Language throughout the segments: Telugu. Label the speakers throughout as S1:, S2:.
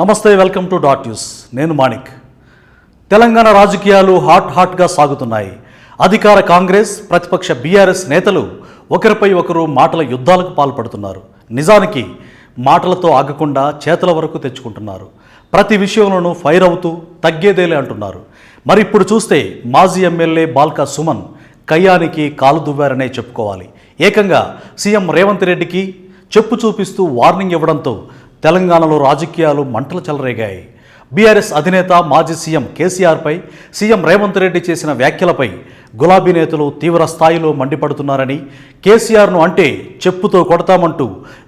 S1: నమస్తే వెల్కమ్ టు డాట్ న్యూస్. నేను మాణిక్. తెలంగాణ రాజకీయాలు హాట్ హాట్గా సాగుతున్నాయి. అధికార కాంగ్రెస్ ప్రతిపక్ష బీఆర్ఎస్ నేతలు ఒకరిపై ఒకరు మాటల యుద్ధాలకు పాల్పడుతున్నారు. నిజానికి మాటలతో ఆగకుండా చేతల వరకు తెచ్చుకుంటున్నారు. ప్రతి విషయంలోనూ ఫైర్ అవుతూ తగ్గేదేలే అంటున్నారు. మరి ఇప్పుడు చూస్తే మాజీ ఎమ్మెల్యే బాల్కా సుమన్ కయ్యానికి కాలు దువ్వారనే చెప్పుకోవాలి. ఏకంగా సీఎం రేవంత్ రెడ్డికి చెప్పు చూపిస్తూ వార్నింగ్ ఇవ్వడంతో తెలంగాణలో రాజకీయాలు మంటలు చెలరేగాయి. బీఆర్ఎస్ అధినేత మాజీ సీఎం కేసీఆర్పై సీఎం రేవంత్ రెడ్డి చేసిన వ్యాఖ్యలపై గులాబీ నేతలు తీవ్ర స్థాయిలో మండిపడుతున్నారని కేసీఆర్ను అంటే చెప్పుతో కొడతామంటూ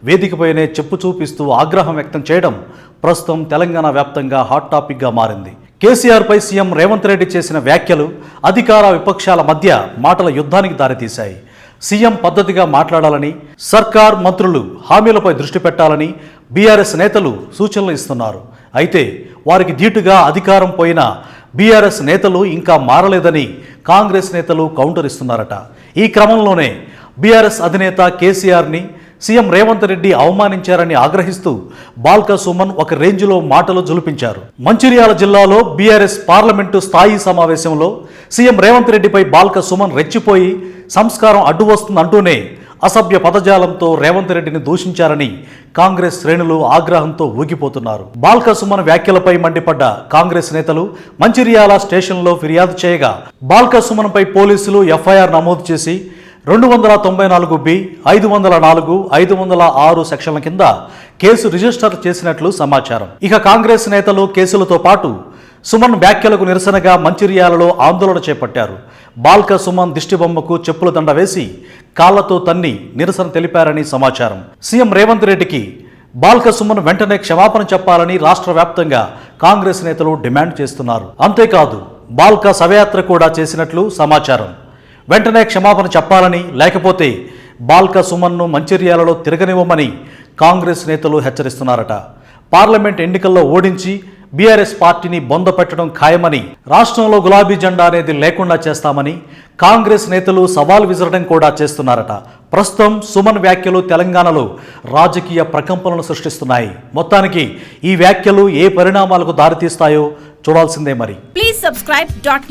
S1: వేదికపైనే చెప్పు చూపిస్తూ ఆగ్రహం వ్యక్తం చేయడం ప్రస్తుతం తెలంగాణ వ్యాప్తంగా హాట్ టాపిక్గా మారింది. కేసీఆర్పై సీఎం రేవంత్ రెడ్డి చేసిన వ్యాఖ్యలు అధికార విపక్షాల మధ్య మాటల యుద్ధానికి దారితీశాయి. సీఎం పద్ధతిగా మాట్లాడాలని సర్కార్ మంత్రులు హామీలపై దృష్టి పెట్టాలని బీఆర్ఎస్ నేతలు సూచనలు ఇస్తున్నారు. అయితే వారికి ధీటుగా అధికారం పోయిన బీఆర్ఎస్ నేతలు ఇంకా మారలేదని కాంగ్రెస్ నేతలు కౌంటర్ ఇస్తున్నారట. ఈ క్రమంలోనే బీఆర్ఎస్ అధినేత కేసీఆర్ని సీఎం రేవంత్ రెడ్డి అవమానించారని ఆగ్రహిస్తూ బాల్క సుమన్ ఒక రేంజ్లో మాటలు జులిపించారు. మంచిర్యాల జిల్లాలో బీఆర్ఎస్ పార్లమెంటు స్థాయి సమావేశంలో సీఎం రేవంత్ రెడ్డిపై బాల్క సుమన్ రెచ్చిపోయి సంస్కారం అడ్డు వస్తుందంటూనే అసభ్య పదజాలంతో రేవంత్ రెడ్డిని దూషించారని కాంగ్రెస్ శ్రేణులు ఆగ్రహంతో ఊగిపోతున్నారు. బాల్క సుమన్ వ్యాఖ్యలపై మండిపడ్డ కాంగ్రెస్ నేతలు మంచిర్యాల స్టేషన్లో ఫిర్యాదు చేయగా బాల్క సుమన్పై పోలీసులు ఎఫ్ఐఆర్ నమోదు చేసి రెండు వందల తొంభై నాలుగు బి ఐదు వందల నాలుగు ఐదు వందల ఆరు సెక్షన్ల కింద కేసు రిజిస్టర్ చేసినట్లు సమాచారం. ఇక కాంగ్రెస్ నేతలు కేసులతో పాటు సుమన్ వ్యాఖ్యలకు నిరసనగా మంచిర్యాలలో ఆందోళన చేపట్టారు. బాల్క సుమన్ దిష్టిబొమ్మకు చెప్పుల దండ వేసి కాళ్ళతో తన్ని నిరసన తెలిపారని సమాచారం. సీఎం రేవంత్ రెడ్డికి బాల్క సుమన్ వెంటనే క్షమాపణ చెప్పాలని రాష్ట్ర వ్యాప్తంగా కాంగ్రెస్ నేతలు డిమాండ్ చేస్తున్నారు. అంతేకాదు బాల్క శవయాత్ర కూడా చేసినట్లు సమాచారం. వెంటనే క్షమాపణ చెప్పాలని లేకపోతే బాల్క సుమన్ను మంచిర్యాలలో తిరగనివ్వమని కాంగ్రెస్ నేతలు హెచ్చరిస్తున్నారట. పార్లమెంట్ ఎన్నికల్లో ఓడించి బీఆర్ఎస్ పార్టీని బొందపెట్టడం ఖాయమని రాష్ట్రంలో గులాబీ జెండా అనేది లేకుండా చేస్తామని కాంగ్రెస్ నేతలు సవాల్ విసరడం కూడా చేస్తున్నారట. ప్రస్తుతం సుమన్ వ్యాఖ్యలు తెలంగాణలో రాజకీయ ప్రకంపనలు సృష్టిస్తున్నాయి. మొత్తానికి ఈ వ్యాఖ్యలు ఏ పరిణామాలకు దారితీస్తాయో చూడాల్సిందే మరి.
S2: Please subscribe dot